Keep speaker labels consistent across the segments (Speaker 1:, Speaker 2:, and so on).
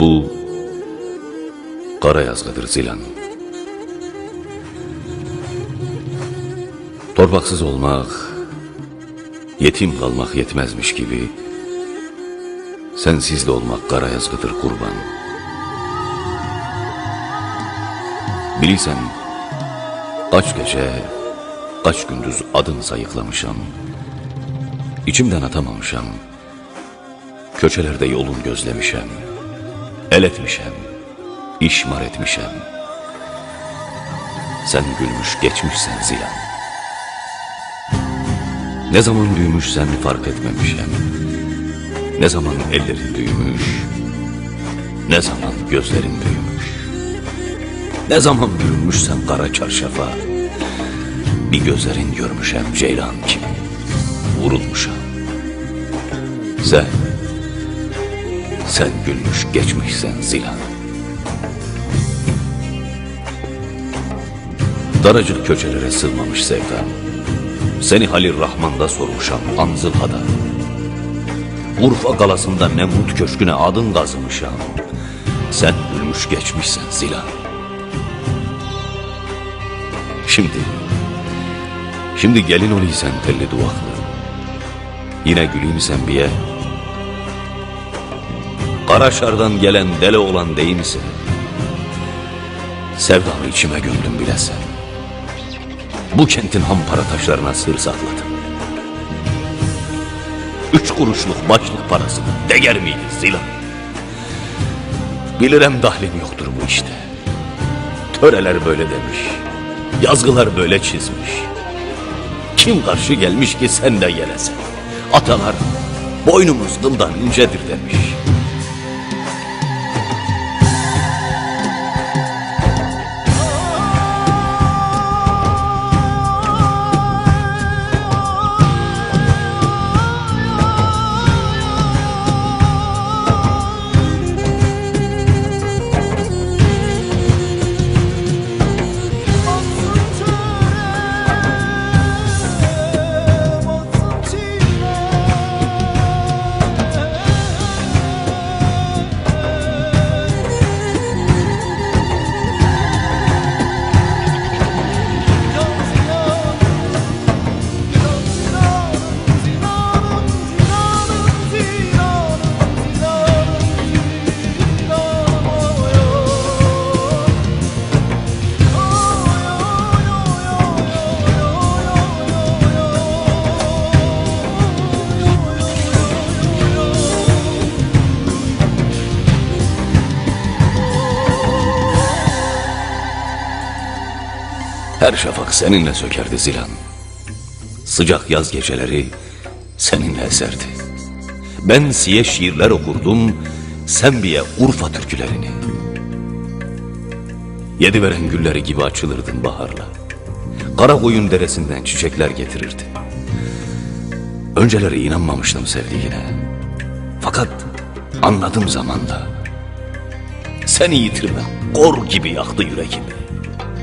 Speaker 1: Bu kara yazgıdır Zilan. Torpaksız olmak, yetim kalmak yetmezmiş gibi sensiz de olmak kara yazgıdır kurban. Bilirsen kaç gece, kaç gündüz adın sayıklamışam. İçimden atamamışam. Köçelerde yolun gözlemişem. El etmişem. işmar etmişem. Sen gülmüş geçmişsen zilan. Ne zaman büyümüşsen fark etmemişem. Ne zaman ellerin büyümüş. Ne zaman gözlerin büyümüş. Ne zaman bürünmüşsen kara çarşafa. Bir gözlerin görmüşem ceylan gibi. Vurulmuşam. Sen, sen gülmüş geçmişsen zilan. Daracık köçelere sığmamış sevdam. Seni Halil Rahman'da sormuşam Anzılha'da. Urfa galasında Nemrut Köşkü'ne adın kazımışam. Sen gülmüş geçmişsen zilan. Şimdi, şimdi gelin oluysan telli duvaklı. Yine güleyim sen biye. Karaşar'dan gelen deli olan değil misin? Sevdamı içime gömdüm bilesen. Bu kentin hampara taşlarına sır sakladım. Üç kuruşluk başlık parası değer miydi Zilan? Bilirem dahlim yoktur bu işte. Töreler böyle demiş. Yazgılar böyle çizmiş. Kim karşı gelmiş ki sen de gelesin? Atalar boynumuz kıldan incedir demiş. Her şafak seninle sökerdi zilan. Sıcak yaz geceleri seninle eserdi. Ben siye şiirler okurdum, sen biye Urfa türkülerini. Yedi veren gülleri gibi açılırdın baharla. Kara koyun deresinden çiçekler getirirdi. Önceleri inanmamıştım sevdiğine. Fakat anladım zamanla. Seni yitirmem kor gibi yaktı yüreğimi.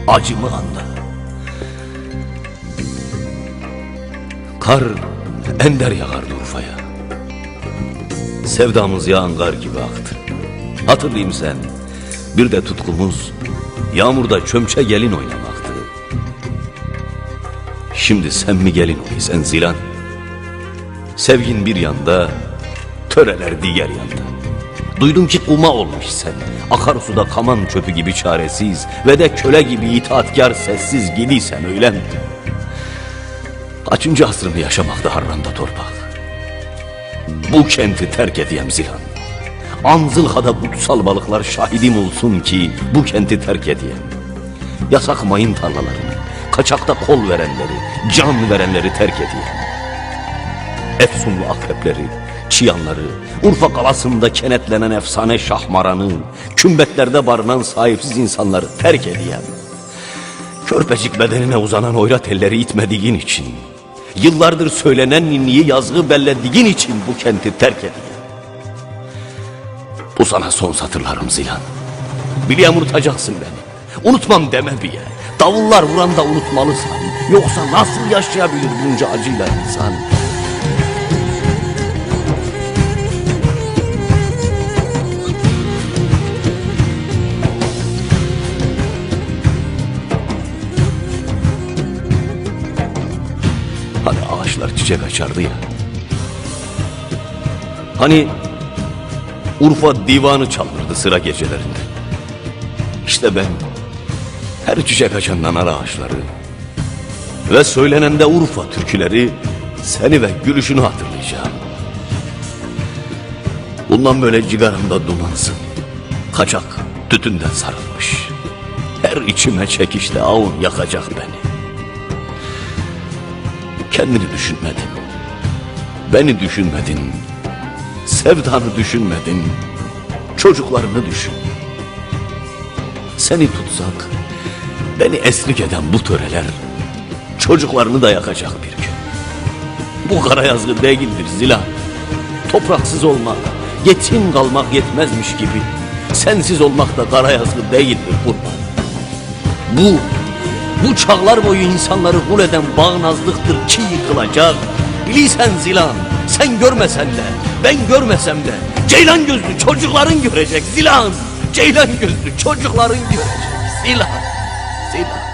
Speaker 1: Acımı anla. Kar ender yağardı Urfa'ya. Sevdamız yağan kar gibi aktı. Hatırlayayım sen. Bir de tutkumuz yağmurda çömçe gelin oynamaktı. Şimdi sen mi gelin oy sen zilan? Sevgin bir yanda, töreler diğer yanda. Duydum ki kuma olmuş sen. Akarsuda kaman çöpü gibi çaresiz ve de köle gibi itaatkar sessiz gidiysen öyle mi? Kaçıncı asrını yaşamakta harranda torpak? Bu kenti terk edeyim Zilan. Anzılha'da kutsal balıklar şahidim olsun ki bu kenti terk edeyim. Yasak mayın tarlalarını, kaçakta kol verenleri, can verenleri terk edeyim. Efsunlu akrepleri, çıyanları, Urfa kalasında kenetlenen efsane şahmaranı, kümbetlerde barınan sahipsiz insanları terk edeyim. Körpecik bedenine uzanan oyrat elleri itmediğin için, yıllardır söylenen ninniyi yazgı bellediğin için bu kenti terk edeyim. Bu sana son satırlarım Zilan. Biliyorum unutacaksın beni. Unutmam deme biye. Davullar vuran da unutmalısın. Yoksa nasıl yaşayabilir bunca acıyla insan? Çiçek açardı ya. Hani Urfa divanı çalınırdı sıra gecelerinde. İşte ben her çiçek açan nanar ağaçları ve söylenende Urfa türküleri seni ve gülüşünü hatırlayacağım. Bundan böyle cigaramda dumansın. Kaçak tütünden sarılmış. Her içime çekişte avun yakacak beni. Kendini düşünmedin. Beni düşünmedin. Sevdanı düşünmedin. Çocuklarını düşün. Seni tutsak, beni eslik eden bu töreler çocuklarını da yakacak bir gün. Bu kara yazgı değildir Zilan. Topraksız olmak, yetim kalmak yetmezmiş gibi. Sensiz olmak da kara yazgı değildir kurban. Bu, bu çağlar boyu insanları kul eden bağnazlıktır ki yıkılacak. Bilirsen Zilan, sen görmesen de, ben görmesem de, ceylan gözlü çocukların görecek Zilan. Ceylan gözlü çocukların görecek Zilan. Zilan.